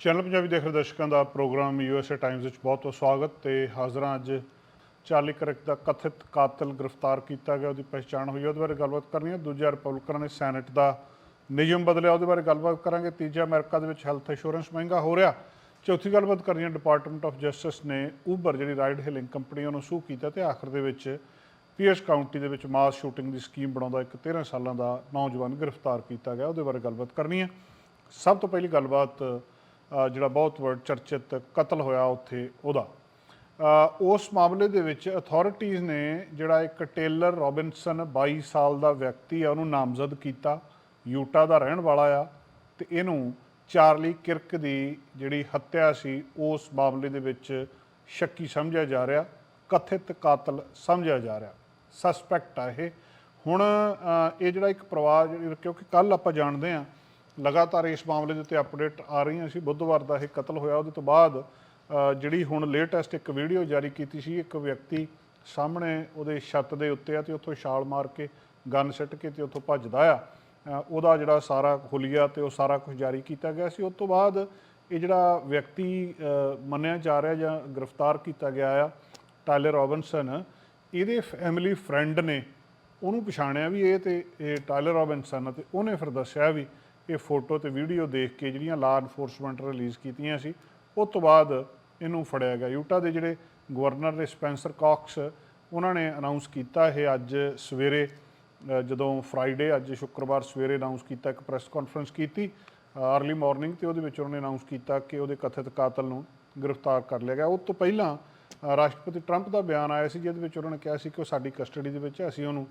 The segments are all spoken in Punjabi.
ਚੈਨਲ ਪੰਜਾਬੀ ਦੇਖ ਰਹੇ ਦਰਸ਼ਕਾਂ ਦਾ ਪ੍ਰੋਗਰਾਮ ਯੂਐਸਏ ਟਾਈਮਜ਼ ਵਿੱਚ ਬਹੁਤ ਬਹੁਤ ਸਵਾਗਤ ਤੇ ਹਾਜ਼ਰਾਂ ਅੱਜ ਚਾਰਲੀ ਕਰਕ ਦਾ ਕਥਿਤ ਕਾਤਲ ਗ੍ਰਿਫਤਾਰ ਕੀਤਾ ਗਿਆ ਉਹਦੀ ਪਛਾਣ ਹੋਈ ਹੈ, ਉਹਦੇ ਬਾਰੇ ਗੱਲਬਾਤ ਕਰਨੀ ਹੈ। ਦੂਜਾ ਰਿਪਬਲਿਕਨਾਂ ਨੇ ਸੈਨੇਟ ਦਾ ਨਿਯਮ ਬਦਲਿਆ ਉਹਦੇ ਬਾਰੇ ਗੱਲਬਾਤ ਕਰਾਂਗੇ। ਤੀਜਾ ਅਮਰੀਕਾ ਦੇ ਵਿੱਚ ਹੈਲਥ ਇੰਸ਼ੋਰੈਂਸ ਮਹਿੰਗਾ ਹੋ ਰਿਹਾ। ਚੌਥੀ ਗੱਲਬਾਤ ਕਰਨੀ ਹੈ ਡਿਪਾਰਟਮੈਂਟ ਆਫ ਜਸਟਿਸ ਨੇ ਉਬਰ ਜਿਹੜੀ ਰਾਈਡ ਹੇਲਿੰਗ ਕੰਪਨੀ ਉਹਨੂੰ ਸੂ ਕੀਤਾ ਤੇ ਆਖਰ ਦੇ ਵਿੱਚ ਪੀਐਸ ਕਾਊਂਟੀ ਦੇ ਵਿੱਚ ਮਾਸ ਸ਼ੂਟਿੰਗ ਦੀ ਸਕੀਮ ਬਣਾਉਂਦਾ ਇੱਕ 13 ਸਾਲਾਂ ਦਾ ਨੌਜਵਾਨ ਗ੍ਰਿਫਤਾਰ ਕੀਤਾ ਗਿਆ ਉਹਦੇ ਬਾਰੇ ਗੱਲਬਾਤ ਕਰਨੀ ਹੈ। ਸਭ ਤੋਂ ਪਹਿਲੀ ਗੱਲਬਾਤ ਜਿਹੜਾ ਬਹੁਤ ਵੱਡਾ ਚਰਚਿਤ ਕਤਲ ਹੋਇਆ ਉੱਥੇ ਉਹਦਾ। ਉਸ ਮਾਮਲੇ ਦੇ ਵਿੱਚ ਅਥਾਰਟੀਆਂ ਨੇ ਜਿਹੜਾ ਇੱਕ ਟੇਲਰ ਰੋਬਿਨਸਨ 22 ਸਾਲ ਦਾ ਵਿਅਕਤੀ ਆ, ਉਹਨੂੰ ਨਾਮਜ਼ਦ ਕੀਤਾ, ਯੂਟਾ ਦਾ ਰਹਿਣ ਵਾਲਾ ਆ ਤੇ ਇਹਨੂੰ ਚਾਰਲੀ ਕਿਰਕ ਦੀ ਜਿਹੜੀ ਹੱਤਿਆ ਸੀ, ਉਸ ਮਾਮਲੇ ਦੇ ਵਿੱਚ ਸ਼ੱਕੀ ਸਮਝਿਆ ਜਾ ਰਿਹਾ, ਕਥਿਤ ਕਾਤਲ ਸਮਝਿਆ ਜਾ ਰਿਹਾ ਸਸਪੈਕਟ ਆ ਇਹ। ਹੁਣ ਇਹ ਜਿਹੜਾ ਇੱਕ ਪਰਿਵਾਰ, ਕਿਉਂਕਿ ਕੱਲ ਆਪਾਂ ਜਾਣਦੇ ਆ ਲਗਾਤਾਰ ਇਸ ਮਾਮਲੇ ਦੇ ਉੱਤੇ ਅਪਡੇਟ ਆ ਰਹੀਆਂ ਸੀ। ਬੁੱਧਵਾਰ ਦਾ ਇਹ ਕਤਲ ਹੋਇਆ। ਉਹਦੇ ਤੋਂ ਬਾਅਦ ਜਿਹੜੀ ਹੁਣ ਲੇਟੈਸਟ ਇੱਕ ਵੀਡੀਓ ਜਾਰੀ ਕੀਤੀ ਸੀ, ਇੱਕ ਵਿਅਕਤੀ ਸਾਹਮਣੇ ਉਹਦੇ ਛੱਤ ਦੇ ਉੱਤੇ ਆ ਤੇ ਉੱਥੋਂ ਛਾਲ ਮਾਰ ਕੇ ਗਨ ਸਿੱਟ ਕੇ ਤੇ ਉੱਥੋਂ ਭੱਜਦਾ ਆ। ਉਹਦਾ ਜਿਹੜਾ ਸਾਰਾ ਹੁਲੀਆ ਤੇ ਉਹ ਸਾਰਾ ਕੁਝ ਜਾਰੀ ਕੀਤਾ ਗਿਆ ਸੀ। ਉਸ ਤੋਂ ਬਾਅਦ ਇਹ ਜਿਹੜਾ ਵਿਅਕਤੀ ਮੰਨਿਆ ਜਾ ਰਿਹਾ ਜਾਂ ਗ੍ਰਿਫਤਾਰ ਕੀਤਾ ਗਿਆ ਆ, ਟਾਇਲਰ ਰੋਬਿਨਸਨ, ਇਹਦੇ ਫੈਮਿਲੀ ਫਰੈਂਡ ਨੇ ਉਹਨੂੰ ਪਛਾਣਿਆ ਵੀ ਇਹ ਤੇ, ਇਹ ਟਾਇਲਰ ਰੋਬਿਨਸਨ ਆ ਤੇ ਉਹਨੇ ਫਿਰ ਦੱਸਿਆ ਵੀ ਇਹ ਫੋਟੋ ਤੇ ਵੀਡੀਓ ਦੇਖ ਕੇ ਜਿਹੜੀਆਂ ਲਾ ਐਨਫੋਰਸਮੈਂਟ ਰਿਲੀਜ਼ ਕੀਤੀਆਂ ਸੀ ਉਸ ਤੋਂ ਬਾਅਦ ਇਹਨੂੰ ਫੜਿਆ ਗਿਆ। ਯੂਟਾ ਦੇ ਜਿਹੜੇ ਗਵਰਨਰ ਨੇ ਸਪੈਂਸਰ ਕਾਕਸ, ਉਹਨਾਂ ਨੇ ਅਨਾਉਂਸ ਕੀਤਾ ਇਹ ਅੱਜ ਸਵੇਰੇ ਜਦੋਂ ਫਰਾਈਡੇ ਅੱਜ ਸ਼ੁੱਕਰਵਾਰ ਸਵੇਰੇ ਅਨਾਉਂਸ ਕੀਤਾ, ਇੱਕ ਪ੍ਰੈਸ ਕਾਨਫਰੰਸ ਕੀਤੀ ਅਰਲੀ ਮਾਰਨਿੰਗ ਤੇ ਉਹਦੇ ਵਿੱਚ ਉਹਨਾਂ ਨੇ ਅਨਾਉਂਸ ਕੀਤਾ ਕਿ ਉਹਦੇ ਕਥਿਤ ਕਾਤਲ ਨੂੰ ਗ੍ਰਿਫਤਾਰ ਕਰ ਲਿਆ ਗਿਆ। ਉਸ ਤੋਂ ਪਹਿਲਾਂ ਰਾਸ਼ਟਰਪਤੀ ਟਰੰਪ ਦਾ ਬਿਆਨ ਆਇਆ ਸੀ, ਜਿਹਦੇ ਵਿੱਚ ਉਹਨਾਂ ਨੇ ਕਿਹਾ ਸੀ ਕਿ ਉਹ ਸਾਡੀ ਕਸਟਡੀ ਦੇ ਵਿੱਚ ਹੈ, ਅਸੀਂ ਉਹਨੂੰ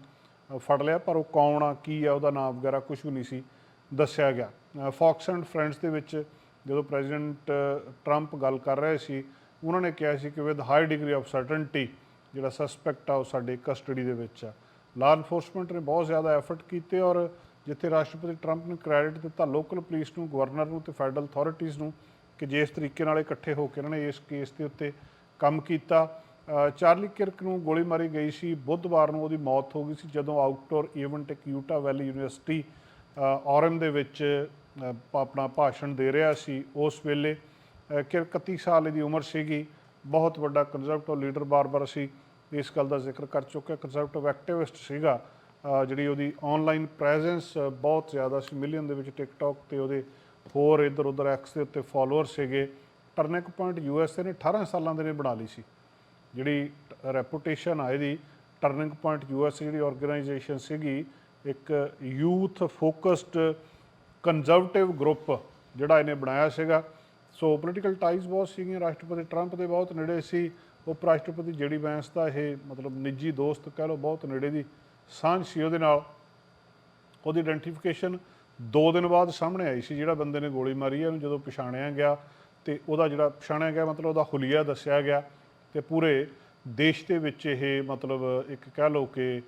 ਫੜ ਲਿਆ, ਪਰ ਉਹ ਕੌਣ ਆ, ਕੀ ਆ, ਉਹਦਾ ਨਾਮ ਵਗੈਰਾ ਕੁਝ ਵੀ ਨਹੀਂ ਸੀ। ਦੱਸਿਆ ਗਿਆ। ਫੌਕਸ ਐਂਡ ਫਰੈਂਡਸ ਦੇ ਵਿੱਚ ਜਦੋਂ ਪ੍ਰੈਜ਼ੀਡੈਂਟ ਟਰੰਪ ਗੱਲ ਕਰ ਰਹੇ ਸੀ, ਉਹਨਾਂ ਨੇ ਕਿਹਾ ਸੀ ਕਿ with high degree of certainty ਜਿਹੜਾ ਸਸਪੈਕਟ ਆ ਉਹ ਸਾਡੇ ਕਸਟਡੀ ਦੇ ਵਿੱਚ ਆ। ਲਾ ਇਨਫੋਰਸਮੈਂਟ ਨੇ ਬਹੁਤ ਜ਼ਿਆਦਾ ਐਫਰਟ ਕੀਤੇ ਔਰ ਜਿੱਥੇ ਰਾਸ਼ਟਰਪਤੀ ਟਰੰਪ ਨੇ ਕ੍ਰੈਡਿਟ ਦਿੱਤਾ ਲੋਕਲ ਪੁਲਿਸ ਨੂੰ ਗਵਰਨਰ ਨੂੰ ਤੇ ਫੈਡਰਲ ਅਥਾਰਟੀਆਂ ਨੂੰ ਕਿ ਜਿਸ ਤਰੀਕੇ ਨਾਲ ਇਕੱਠੇ ਹੋ ਕੇ ਇਹਨਾਂ ਨੇ ਇਸ ਕੇਸ ਦੇ ਉੱਤੇ ਕੰਮ ਕੀਤਾ। ਚਾਰਲੀ ਕਿਰਕ ਨੂੰ ਗੋਲੀ ਮਾਰੀ ਗਈ ਸੀ, ਬੁੱਧਵਾਰ ਨੂੰ ਉਹਦੀ ਮੌਤ ਹੋ ਗਈ ਸੀ ਜਦੋਂ ਆਊਟਡੋਰ ਇਵੈਂਟ ਇੱਕ ਯੂਟਾ ਵੈਲੀ ਯੂਨੀਵਰਸਿਟੀ ਔਰਮ ਦੇ ਵਿੱਚ ਆਪਣਾ ਭਾਸ਼ਣ ਦੇ ਰਿਹਾ ਸੀ ਉਸ ਵੇਲੇ। ਕਿ 31 ਸਾਲ ਦੀ ਉਮਰ ਸੀਗੀ। ਬਹੁਤ ਵੱਡਾ ਕੰਜ਼ਰਵੇਟਿਵ ਲੀਡਰ ਬਾਰ-ਬਾਰ ਅਸੀਂ ਇਸ ਗੱਲ ਦਾ ਜ਼ਿਕਰ ਕਰ ਚੁੱਕੇ ਕੰਜ਼ਰਵੇਟਿਵ ਐਕਟਿਵਿਸਟ ਸੀਗਾ। ਜਿਹੜੀ ਉਹਦੀ ਆਨਲਾਈਨ ਪ੍ਰੈਜ਼ੈਂਸ ਬਹੁਤ ਜ਼ਿਆਦਾ ਸੀ। ਮਿਲੀਅਨ ਦੇ ਵਿੱਚ ਟਿਕਟੌਕ ਤੇ ਉਹਦੇ ਹੋਰ ਇੱਧਰ ਉੱਧਰ ਐਕਸ ਦੇ ਉੱਤੇ ਫਾਲੋਅਰ ਸੀਗੇ। ਟਰਨਿੰਗ ਪੁਆਇੰਟ ਯੂਐਸਏ ਨੇ 18 ਸਾਲਾਂ ਦੇ ਨੇ ਬਣਾ ਲਈ ਸੀ। ਜਿਹੜੀ ਰੈਪੂਟੇਸ਼ਨ ਆ ਇਹਦੀ ਟਰਨਿੰਗ ਪੁਆਇੰਟ ਯੂਐਸ ਜਿਹੜੀ ਆਰਗੇਨਾਈਜੇਸ਼ਨ ਸੀਗੀ ਇੱਕ ਯੂਥ ਫੋਕਸਡ ਕੰਜ਼ਰਵੇਟਿਵ ਗਰੁੱਪ ਜਿਹੜਾ ਇਹਨੇ ਬਣਾਇਆ ਸੀਗਾ। ਸੋ ਪੋਲੀਟੀਕਲ ਟਾਈਜ਼ ਬਹੁਤ ਸੀਗੀਆਂ, ਰਾਸ਼ਟਰਪਤੀ ਟਰੰਪ ਦੇ ਬਹੁਤ ਨੇੜੇ ਸੀ ਉਪ ਰਾਸ਼ਟਰਪਤੀ ਜੇਡੀ ਵੈਂਸ ਦਾ ਇਹ ਮਤਲਬ ਨਿੱਜੀ ਦੋਸਤ ਕਹਿ ਲਓ, ਬਹੁਤ ਨੇੜੇ ਦੀ ਸਾਂਝ ਸੀ ਉਹਦੇ ਨਾਲ। ਉਹਦੀ ਆਇਡੈਂਟੀਫਿਕੇਸ਼ਨ 2 ਦਿਨ ਬਾਅਦ ਸਾਹਮਣੇ ਆਈ ਸੀ, ਜਿਹੜਾ ਬੰਦੇ ਨੇ ਗੋਲੀ ਮਾਰੀ ਹੈ ਉਹਨੂੰ ਜਦੋਂ ਪਛਾਣਿਆ ਗਿਆ ਤੇ ਉਹਦਾ ਜਿਹੜਾ ਪਛਾਣਿਆ ਗਿਆ ਮਤਲਬ ਉਹਦਾ ਹੁਲੀਆ ਦੱਸਿਆ ਗਿਆ ਤੇ ਪੂਰੇ ਦੇਸ਼ ਦੇ ਵਿੱਚ ਇਹ ਮਤਲਬ ਇੱਕ ਕਹਿ ਲਓ ਕਿ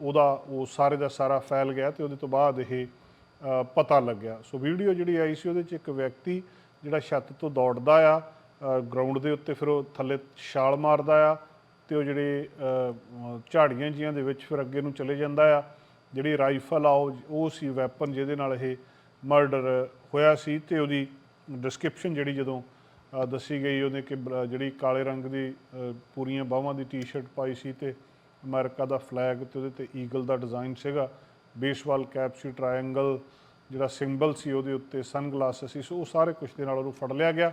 ਉਹਦਾ ਉਹ ਸਾਰੇ ਦਾ ਸਾਰਾ ਫੈਲ ਗਿਆ ਤੇ ਉਹਦੇ ਤੋਂ ਬਾਅਦ ਇਹ ਪਤਾ ਲੱਗਿਆ। ਸੋ ਵੀਡੀਓ ਜਿਹੜੀ ਆਈ ਸੀ ਉਹਦੇ ਚ ਇੱਕ ਵਿਅਕਤੀ ਜਿਹੜਾ ਛੱਤ ਤੋਂ ਦੌੜਦਾ ਆ ਗਰਾਊਂਡ ਦੇ ਉੱਤੇ ਫਿਰ ਉਹ ਥੱਲੇ ਛਾਲ ਮਾਰਦਾ ਆ ਤੇ ਉਹ ਜਿਹੜੇ ਝਾੜੀਆਂ ਜੀਆਂ ਦੇ ਵਿੱਚ ਫਿਰ ਅੱਗੇ ਨੂੰ ਚਲੇ ਜਾਂਦਾ ਆ। ਜਿਹੜੀ ਰਾਈਫਲ ਆ, ਉਹ ਉਹ ਸੀ ਵੈਪਨ ਜਿਹਦੇ ਨਾਲ ਇਹ ਮਰਡਰ ਹੋਇਆ ਸੀ ਤੇ ਉਹਦੀ ਡਿਸਕ੍ਰਿਪਸ਼ਨ ਜਿਹੜੀ ਜਦੋਂ ਦੱਸੀ ਗਈ ਉਹਨੇ ਕਿ ਜਿਹੜੀ ਕਾਲੇ ਰੰਗ ਦੀ ਪੂਰੀਆਂ ਬਾਹਾਂ ਦੀ ਟੀ-ਸ਼ਰਟ ਪਾਈ ਸੀ ਤੇ ਅਮਰੀਕਾ ਦਾ ਫਲੈਗ ਤੇ ਉਹਦੇ ਤੇ ਈਗਲ ਦਾ ਡਿਜ਼ਾਈਨ ਸੀਗਾ। ਬੇਸਵਾਲ ਕੈਪ ਸੀ, ਟ੍ਰਾਇੰਗਲ, ਜਿਹੜਾ ਸਿੰਬਲ ਸੀ ਉਹਦੇ ਉੱਤੇ ਸਨਗਲਾਸਸ ਸੀ, ਸੋ ਉਹ ਸਾਰੇ ਕੁਝ ਦੇ ਨਾਲ ਉਹਨੂੰ ਫੜ ਲਿਆ ਗਿਆ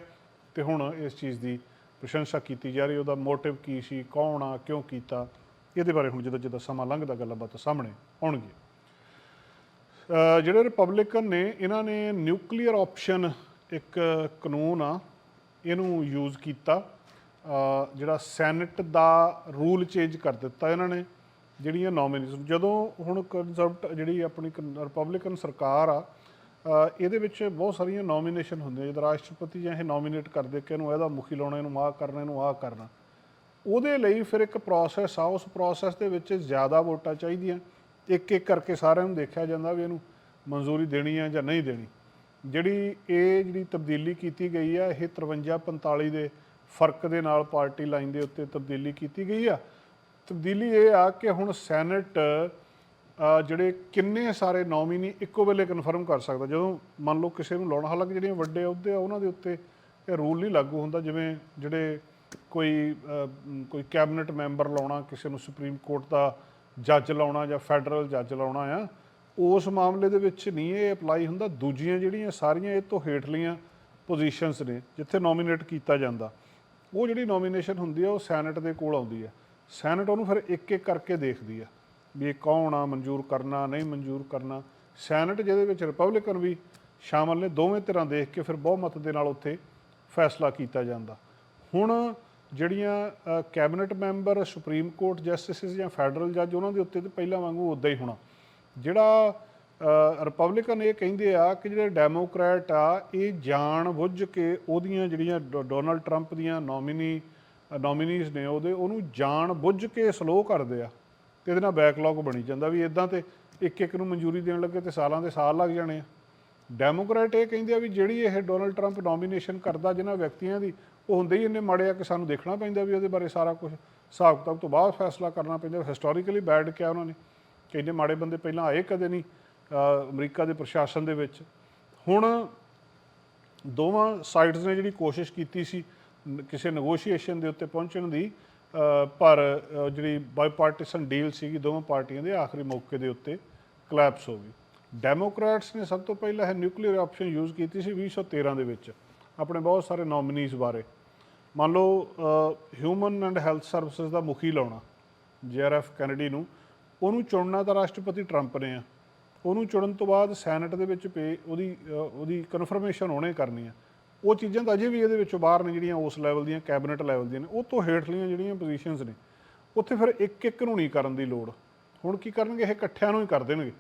ਤੇ ਹੁਣ ਇਸ ਚੀਜ਼ ਦੀ ਪ੍ਰਸ਼ੰਸਾ ਕੀਤੀ ਜਾ ਰਹੀ ਉਹਦਾ ਮੋਟਿਵ ਕੀ ਸੀ, ਕੌਣ ਆ, ਕਿਉਂ ਕੀਤਾ? ਇਹਦੇ ਬਾਰੇ ਹੁਣ ਜਦੋਂ ਜਦੋਂ ਸਮਾਂ ਲੰਘਦਾ, ਗੱਲਾਂ ਬਾਤਾਂ ਸਾਹਮਣੇ ਆਉਣਗੀਆਂ। ਜਿਹੜੇ ਰਿਪਬਲਿਕਨ ਨੇ, ਇਹਨਾਂ ਨੇ ਨਿਊਕਲੀਅਰ ਆਪਸ਼ਨ ਇੱਕ ਕਾਨੂੰਨ ਆ, ਇਹਨੂੰ ਯੂਜ਼ ਕੀਤਾ। ਜਿਹੜਾ ਸੈਨੇਟ ਦਾ ਰੂਲ ਚੇਂਜ ਕਰ ਦਿੱਤਾ ਇਹਨਾਂ ਨੇ, ਜਿਹੜੀਆਂ ਨੋਮੀਨੀਜ਼ ਜਦੋਂ ਹੁਣ ਕੰਜ਼ਰਵਟ ਜਿਹੜੀ ਆਪਣੀ ਰਿਪਬਲਿਕਨ ਸਰਕਾਰ ਆ ਇਹਦੇ ਵਿੱਚ ਬਹੁਤ ਸਾਰੀਆਂ ਨੋਮੀਨੇਸ਼ਨ ਹੁੰਦੀਆਂ, ਜਦੋਂ ਰਾਸ਼ਟਰਪਤੀ ਜਾਂ ਇਹ ਨੋਮੀਨੇਟ ਕਰਦੇ ਕਿ ਇਹਨੂੰ ਇਹਦਾ ਮੁਖੀ ਲਾਉਣਾ, ਇਹਨੂੰ ਆਹ ਕਰਨਾ, ਇਹਨੂੰ ਆਹ ਕਰਨਾ। ਉਹਦੇ ਲਈ ਫਿਰ ਇੱਕ ਪ੍ਰੋਸੈਸ ਆ, ਉਸ ਪ੍ਰੋਸੈਸ ਦੇ ਵਿੱਚ ਜ਼ਿਆਦਾ ਵੋਟਾਂ ਚਾਹੀਦੀਆਂ। ਇੱਕ ਇੱਕ ਕਰਕੇ ਸਾਰਿਆਂ ਨੂੰ ਦੇਖਿਆ ਜਾਂਦਾ ਵੀ ਇਹਨੂੰ ਮਨਜ਼ੂਰੀ ਦੇਣੀ ਆ ਜਾਂ ਨਹੀਂ ਦੇਣੀ। ਜਿਹੜੀ ਇਹ ਜਿਹੜੀ ਤਬਦੀਲੀ ਕੀਤੀ ਗਈ ਆ, ਇਹ 53 45 ਦੇ ਫ਼ਰਕ ਦੇ ਨਾਲ ਪਾਰਟੀ ਲਾਈਨ ਦੇ ਉੱਤੇ ਤਬਦੀਲੀ ਕੀਤੀ ਗਈ ਆ। ਤਬਦੀਲੀ ਇਹ ਆ ਕਿ ਹੁਣ ਸੈਨੇਟ ਜਿਹੜੇ ਕਿੰਨੇ ਸਾਰੇ ਨੋਮੀਨੀ ਇੱਕੋ ਵੇਲੇ ਕਨਫਰਮ ਕਰ ਸਕਦਾ। ਜਦੋਂ ਮੰਨ ਲਓ ਕਿਸੇ ਨੂੰ ਲਾਉਣਾ, ਹਾਲਾਂਕਿ ਜਿਹੜੀਆਂ ਵੱਡੇ ਅਹੁਦੇ ਆ, ਉਹਨਾਂ ਦੇ ਉੱਤੇ ਇਹ ਰੂਲ ਨਹੀਂ ਲਾਗੂ ਹੁੰਦਾ। ਜਿਵੇਂ ਜਿਹੜੇ ਕੋਈ ਕੋਈ ਕੈਬਨਿਟ ਮੈਂਬਰ ਲਾਉਣਾ, ਕਿਸੇ ਨੂੰ ਸੁਪਰੀਮ ਕੋਰਟ ਦਾ ਜੱਜ ਲਾਉਣਾ ਜਾਂ ਫੈਡਰਲ ਜੱਜ ਲਾਉਣਾ ਆ, ਉਸ ਮਾਮਲੇ ਦੇ ਵਿੱਚ ਨਹੀਂ ਇਹ ਅਪਲਾਈ ਹੁੰਦਾ। ਦੂਜੀਆਂ ਜਿਹੜੀਆਂ ਸਾਰੀਆਂ ਇਹ ਤੋਂ ਹੇਠਲੀਆਂ ਪੋਜੀਸ਼ਨਸ ਨੇ, ਜਿੱਥੇ ਨੋਮੀਨੇਟ ਕੀਤਾ ਜਾਂਦਾ। ਉਹ ਜਿਹੜੀ ਨੋਮੀਨੇਸ਼ਨ ਹੁੰਦੀ ਹੈ ਉਹ ਸੈਨੇਟ ਦੇ ਕੋਲ ਆਉਂਦੀ ਹੈ ਸੈਨੇਟ ਉਹਨੂੰ ਫਿਰ ਇੱਕ ਇੱਕ ਕਰਕੇ ਦੇਖਦੀ ਆ ਵੀ ਇਹ ਕੌਣ ਆ, ਮਨਜ਼ੂਰ ਕਰਨਾ, ਨਹੀਂ ਮਨਜ਼ੂਰ ਕਰਨਾ। ਸੈਨੇਟ ਜਿਹਦੇ ਵਿੱਚ ਰਿਪਬਲਿਕਨ ਵੀ ਸ਼ਾਮਲ ਨੇ, ਦੋਵੇਂ ਧਿਰਾਂ ਦੇਖ ਕੇ ਫਿਰ ਬਹੁਮਤ ਦੇ ਨਾਲ ਉੱਥੇ ਫੈਸਲਾ ਕੀਤਾ ਜਾਂਦਾ। ਹੁਣ ਜਿਹੜੀਆਂ cabinet member supreme court justices ਜਾਂ ਫੈਡਰਲ ਜੱਜ ਉਹਨਾਂ ਦੇ ਉੱਤੇ ਤੇ ਪਹਿਲਾਂ ਵਾਂਗੂ ਉਦਾਂ ਹੀ ਹੋਣਾ। ਜਿਹੜਾ ਰਿਪਬਲਿਕਨ ਇਹ ਕਹਿੰਦੇ ਆ ਕਿ ਜਿਹੜੇ ਡੈਮੋਕ੍ਰੈਟ ਆ, ਇਹ ਜਾਣ ਬੁੱਝ ਕੇ ਉਹਦੀਆਂ ਜਿਹੜੀਆਂ ਡੋ- ਡੋਨਾਲਡ ਟਰੰਪ ਦੀਆਂ ਨੋਮੀਨੀ ਨੋਮੀਨੀਜ਼ ਨੇ ਉਹਦੇ, ਉਹਨੂੰ ਜਾਣ ਬੁੱਝ ਕੇ ਸਲੋ ਕਰਦੇ ਆ ਤੇ ਇਹਦੇ ਨਾਲ ਬੈਕਲੌਗ ਬਣੀ ਜਾਂਦਾ ਵੀ ਇਦਾਂ ਤੇ ਇੱਕ ਇੱਕ ਨੂੰ ਮਨਜ਼ੂਰੀ ਦੇਣ ਲੱਗੇ ਤੇ ਸਾਲਾਂ ਦੇ ਸਾਲ ਲੱਗ ਜਾਣੇ ਆ। ਡੈਮੋਕ੍ਰੈਟ ਇਹ ਕਹਿੰਦੇ ਆ ਵੀ ਜਿਹੜੀ ਇਹ ਡੋਨਲਡ ਟਰੰਪ ਨੋਮੀਨੇਸ਼ਨ ਕਰਦਾ ਜਿਨ੍ਹਾਂ ਵਿਅਕਤੀਆਂ ਦੀ, ਉਹ ਹੁੰਦੇ ਹੀ ਇੰਨੇ ਮਾੜੇ ਆ ਕਿ ਸਾਨੂੰ ਦੇਖਣਾ ਪੈਂਦਾ ਵੀ ਉਹਦੇ ਬਾਰੇ ਸਾਰਾ ਕੁਝ ਹਿਸਾਬ ਕਿਤਾਬ ਤੋਂ ਬਾਅਦ ਫੈਸਲਾ ਕਰਨਾ ਪੈਂਦਾ ਹਿਸਟੋਰੀਕਲੀ ਬੈਡ ਕਿਹਾ ਉਹਨਾਂ ਨੇ ਕਿ ਇੰਨੇ ਮਾੜੇ ਬੰਦੇ ਪਹਿਲਾਂ ਆਏ ਕਦੇ ਨਹੀਂ। ਅਮਰੀਕਾ ਦੇ ਪ੍ਰਸ਼ਾਸਨ ਦੇ ਵਿੱਚ। ਹੁਣ ਦੋਵਾਂ ਸਾਈਡਸ ਨੇ ਜਿਹੜੀ ਕੋਸ਼ਿਸ਼ ਕੀਤੀ ਸੀ ਕਿਸੇ ਨੈਗੋਸ਼ੀਏਸ਼ਨ ਦੇ ਉੱਤੇ ਪਹੁੰਚਣ ਦੀ ਪਰ ਅ, ਜਿਹੜੀ ਬਾਈਪਾਰਟੀਸਨ ਡੀਲ ਸੀਗੀ ਦੋਵਾਂ ਪਾਰਟੀਆਂ ਦੇ ਆਖਰੀ ਮੌਕੇ ਦੇ ਉੱਤੇ ਕਲੈਪਸ ਹੋ ਗਈ। ਡੈਮੋਕ੍ਰੈਟਸ ਨੇ ਸਭ ਤੋਂ ਪਹਿਲਾਂ ਇਹ ਨਿਊਕਲੀਅਰ ਆਪਸ਼ਨ ਯੂਜ਼ ਕੀਤੀ ਸੀ 2013 ਦੇ ਵਿੱਚ ਆਪਣੇ ਬਹੁਤ ਸਾਰੇ ਨੋਮੀਨੀਜ਼ ਬਾਰੇ। ਮੰਨ ਲਓ ਹਿਊਮਨ ਐਂਡ ਹੈਲਥ ਸਰਵਿਸਿਜ਼ ਦਾ ਮੁਖੀ ਲਾਉਣਾ ਜੀਆਰਐਫ ਕੈਨੇਡੀ ਨੂੰ ਉਹਨੂੰ ਚੁਣਨਾ ਤਾਂ ਰਾਸ਼ਟਰਪਤੀ ਟਰੰਪ ਨੇ ਆ। ਉਹਨੂੰ ਚੁਣਨ ਤੋਂ ਬਾਅਦ ਸੈਨੇਟ ਦੇ ਵਿੱਚ ਪੇ ਉਹਦੀ ਉਹਦੀ ਕਨਫਰਮੇਸ਼ਨ ਉਹਨੇ ਕਰਨੀ ਆ। ਉਹ ਚੀਜ਼ਾਂ ਤਾਂ ਅਜੇ ਵੀ ਇਹਦੇ ਵਿੱਚੋਂ ਬਾਹਰ ਨੇ ਜਿਹੜੀਆਂ ਉਸ ਲੈਵਲ ਦੀਆਂ ਕੈਬਨਿਟ ਲੈਵਲ ਦੀਆਂ ਨੇ। ਉਹ ਤੋਂ ਹੇਠਲੀਆਂ ਜਿਹੜੀਆਂ ਪੋਜੀਸ਼ਨਸ ਨੇ, ਉੱਥੇ ਫਿਰ ਇੱਕ ਇੱਕ ਨੂੰ ਨਹੀਂ ਕਰਨ ਦੀ ਲੋੜ। ਹੁਣ ਕੀ ਕਰਨਗੇ? ਇਹ ਇਕੱਠਿਆਂ ਨੂੰ ਹੀ ਕਰ ਦੇਣਗੇ।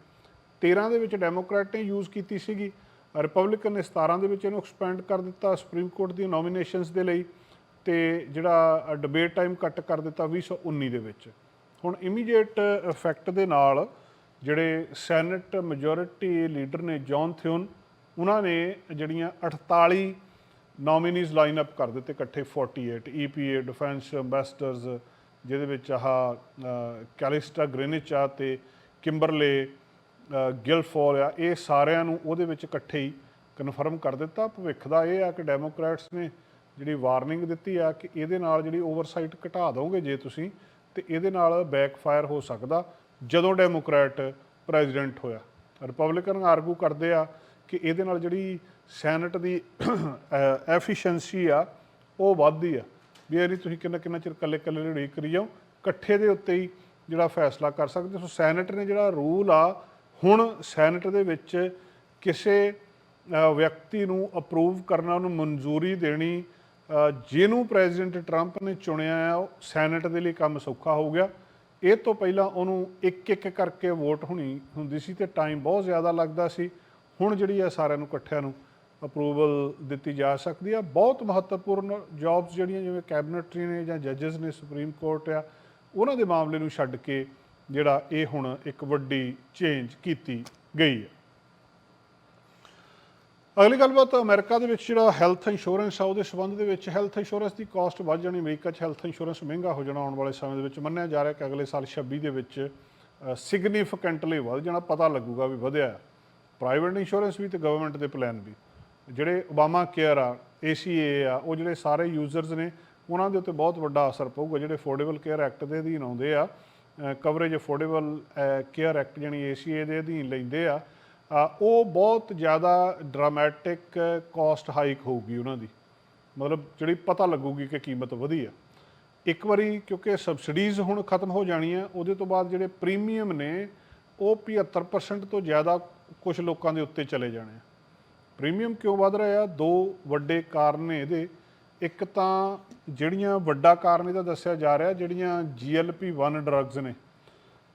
13 ਦੇ ਵਿੱਚ ਡੈਮੋਕ੍ਰੈਟ ਨੇ ਯੂਜ਼ ਕੀਤੀ ਸੀਗੀ। ਰਿਪਬਲਿਕਨ ਨੇ 17 ਦੇ ਵਿੱਚ ਇਹਨੂੰ ਐਕਸਪੈਂਡ ਕਰ ਦਿੱਤਾ ਸੁਪਰੀਮ ਕੋਰਟ ਦੀਆਂ ਨੋਮੀਨੇਸ਼ਨਸ ਦੇ ਲਈ ਤੇ ਜਿਹੜਾ ਡਿਬੇਟ ਟਾਈਮ ਕੱਟ ਕਰ ਦਿੱਤਾ 2019 ਦੇ ਵਿੱਚ। ਹੁਣ ਇਮੀਡੀਏਟ ਇਫੈਕਟ ਦੇ ਨਾਲ ਜਿਹੜੇ ਸੈਨੇਟ ਮੈਜੋਰਿਟੀ ਲੀਡਰ ਨੇ ਜੌਨ ਥਿਉਨ ਉਹਨਾਂ ਨੇ ਜਿਹੜੀਆਂ 48 ਨੋਮੀਨੀਜ਼ ਲਾਈਨ ਅਪ ਕਰ ਦਿੱਤੇ ਇਕੱਠੇ 48 ਈਪੀਏ ਡਿਫੈਂਸ ਐਮਬੈਸਡਰਸ ਜਿਹਦੇ ਵਿੱਚ ਆਹ ਅ, ਕੈਲਿਸਟਾ ਗ੍ਰੇਨਿਚ ਆ ਤੇ ਕਿੰਬਰਲੇ ਅ, ਗਿਲਫੋਰ ਆ ਇਹ ਸਾਰਿਆਂ ਨੂੰ ਉਹਦੇ ਵਿੱਚ ਇਕੱਠੇ ਹੀ ਕਨਫਰਮ ਕਰ ਦਿੱਤਾ। ਭਵਿੱਖ ਦਾ ਇਹ ਆ ਕਿ ਡੈਮੋਕ੍ਰੈਟਸ ਨੇ ਜਿਹੜੀ ਵਾਰਨਿੰਗ ਦਿੱਤੀ ਆ ਕਿ ਇਹਦੇ ਨਾਲ ਜਿਹੜੀ ਓਵਰਸਾਈਟ ਘਟਾ ਦੋਗੇ ਜੇ ਤੁਸੀਂ ਤੇ ਇਹਦੇ ਨਾਲ ਬੈਕਫਾਇਰ ਹੋ ਸਕਦਾ। ਜਦੋਂ ਡੈਮੋਕ੍ਰੈਟ ਪ੍ਰੈਜ਼ੀਡੈਂਟ ਹੋਇਆ। ਰਿਪਬਲਿਕਨ ਆਰਗੂ ਕਰਦੇ ਆ ਕਿ ਇਹਦੇ ਨਾਲ ਜਿਹੜੀ ਸੈਨੇਟ ਦੀ ਐਫੀਸ਼ੀਐਂਸੀ ਆ, ਉਹ ਵੱਧਦੀ ਆ। ਵੀ ਇਹਦੀ ਤੁਸੀਂ ਕਿੰਨਾ ਕਿੰਨਾ ਚਿਰ ਇਕੱਲੇ ਇਕੱਲੇ ਲੜੀ ਕਰੀ ਜਾਓ, ਇਕੱਠੇ ਦੇ ਉੱਤੇ ਹੀ ਜਿਹੜਾ ਫੈਸਲਾ ਕਰ ਸਕਦੇ ਸੋ ਸੈਨੇਟ ਨੇ ਜਿਹੜਾ ਰੂਲ ਆ, ਹੁਣ ਸੈਨੇਟ ਦੇ ਵਿੱਚ ਕਿਸੇ ਵਿਅਕਤੀ ਨੂੰ ਅਪਰੂਵ ਕਰਨਾ, ਉਹਨੂੰ ਮਨਜ਼ੂਰੀ ਦੇਣੀ ਜਿਹਨੂੰ ਪ੍ਰੈਜ਼ੀਡੈਂਟ ਟਰੰਪ ਨੇ ਚੁਣਿਆ ਆ, ਉਹ ਸੈਨੇਟ ਦੇ ਲਈ ਕੰਮ ਸੌਖਾ ਹੋ ਗਿਆ। ਇਹ ਤੋਂ ਪਹਿਲਾਂ ਉਹਨੂੰ ਇੱਕ ਇੱਕ ਕਰਕੇ ਵੋਟ ਹੋਣੀ ਹੁੰਦੀ ਸੀ ਤੇ ਟਾਈਮ ਬਹੁਤ ਜ਼ਿਆਦਾ ਲੱਗਦਾ ਸੀ। ਹੁਣ ਜਿਹੜੀ ਆ ਸਾਰਿਆਂ ਨੂੰ ਇਕੱਠਿਆਂ ਨੂੰ ਅਪਰੂਵਲ ਦਿੱਤੀ ਜਾ ਸਕਦੀ ਆ। ਬਹੁਤ ਮਹੱਤਵਪੂਰਨ ਜੌਬਸ ਜਿਹੜੀਆਂ ਜਿਵੇਂ ਕੈਬਨਿਟਰੀ ਨੇ ਜਾਂ ਜੱਜਸ ਨੇ ਸੁਪਰੀਮ ਕੋਰਟ ਆ, ਉਹਨਾਂ ਦੇ ਮਾਮਲੇ ਨੂੰ ਛੱਡ ਕੇ ਜਿਹੜਾ ਇਹ ਹੁਣ ਇੱਕ ਵੱਡੀ ਚੇਂਜ ਕੀਤੀ ਗਈ ਹੈ ਅਗਲੀ ਗੱਲਬਾਤ ਅਮਰੀਕਾ ਦੇ ਵਿੱਚ ਜਿਹੜਾ ਹੈਲਥ ਇੰਸ਼ੋਰੈਂਸ ਆ, ਉਹਦੇ ਸੰਬੰਧ ਦੇ ਵਿੱਚ ਹੈਲਥ ਇੰਸ਼ੋਰੈਂਸ ਦੀ ਕਾਸਟ ਵੱਧ ਜਾਣੀ ਅਮਰੀਕਾ 'ਚ ਹੈਲਥ ਇੰਸ਼ੋਰੈਂਸ ਮਹਿੰਗਾ ਹੋ ਜਾਣਾ ਆਉਣ ਵਾਲੇ ਸਮੇਂ ਦੇ ਵਿੱਚ। ਮੰਨਿਆ ਜਾ ਰਿਹਾ ਕਿ ਅਗਲੇ ਸਾਲ 26 ਦੇ ਵਿੱਚ ਸਿਗਨੀਫੀਕੈਂਟਲੀ ਵੱਧ ਜਾਣਾ, ਪਤਾ ਲੱਗੂਗਾ ਵੀ ਵਧਿਆ। ਹੈ ਪ੍ਰਾਈਵੇਟ ਇੰਸ਼ੋਰੈਂਸ ਵੀ ਤੇ ਗਵਰਨਮੈਂਟ ਦੇ ਪਲਾਨ ਵੀ। ਜਿਹੜੇ ਓਬਾਮਾ ਕੇਅਰ ਆ ਏਸੀਏ ਆ, ਉਹ ਜਿਹੜੇ ਸਾਰੇ ਯੂਜ਼ਰਸ ਨੇ, ਉਹਨਾਂ ਦੇ ਉੱਤੇ ਬਹੁਤ ਵੱਡਾ ਅਸਰ ਪਊਗਾ। ਜਿਹੜੇ ਅਫੋਰਡੇਬਲ ਕੇਅਰ ਐਕਟ ਦੇ ਅਧੀਨ ਆਉਂਦੇ ਆ ਕਵਰੇਜ ਅਫੋਰਡੇਬਲ ਕੇਅਰ ਐਕਟ ਜਾਨੀ ਏਸੀਏ ਦੇ ਅਧੀਨ ਲੈਂਦੇ ਆ ਉਹ ਬਹੁਤ ਜ਼ਿਆਦਾ ਡਰਾਮੈਟਿਕ ਕਾਸਟ ਹਾਈਕ ਹੋਊਗੀ ਉਹਨਾਂ ਦੀ। ਮਤਲਬ ਜਿਹੜੀ ਪਤਾ ਲੱਗੂਗੀ ਕਿ ਕੀਮਤ ਵਧੀ ਆ ਇੱਕ ਵਾਰੀ ਕਿਉਂਕਿ ਸਬਸਿਡੀਜ਼ ਹੁਣ ਖਤਮ ਹੋ ਜਾਣੀਆਂ, ਉਹਦੇ ਤੋਂ ਬਾਅਦ ਜਿਹੜੇ ਪ੍ਰੀਮੀਅਮ ਨੇ, ਉਹ 75% ਤੋਂ ਜ਼ਿਆਦਾ ਕੁਝ ਲੋਕਾਂ ਦੇ ਉੱਤੇ ਚਲੇ ਜਾਣੇ ਆ। ਪ੍ਰੀਮੀਅਮ ਕਿਉਂ ਵਧ ਰਿਹਾ? ਆ ਦੋ ਵੱਡੇ ਕਾਰਨ ਨੇ ਇਹਦੇ। ਇੱਕ ਤਾਂ ਜਿਹੜੀਆਂ ਵੱਡਾ ਕਾਰਨ ਇਹਦਾ ਦੱਸਿਆ ਜਾ ਰਿਹਾ, ਜਿਹੜੀਆਂ GLP-1 ਡਰੱਗਸ ਨੇ,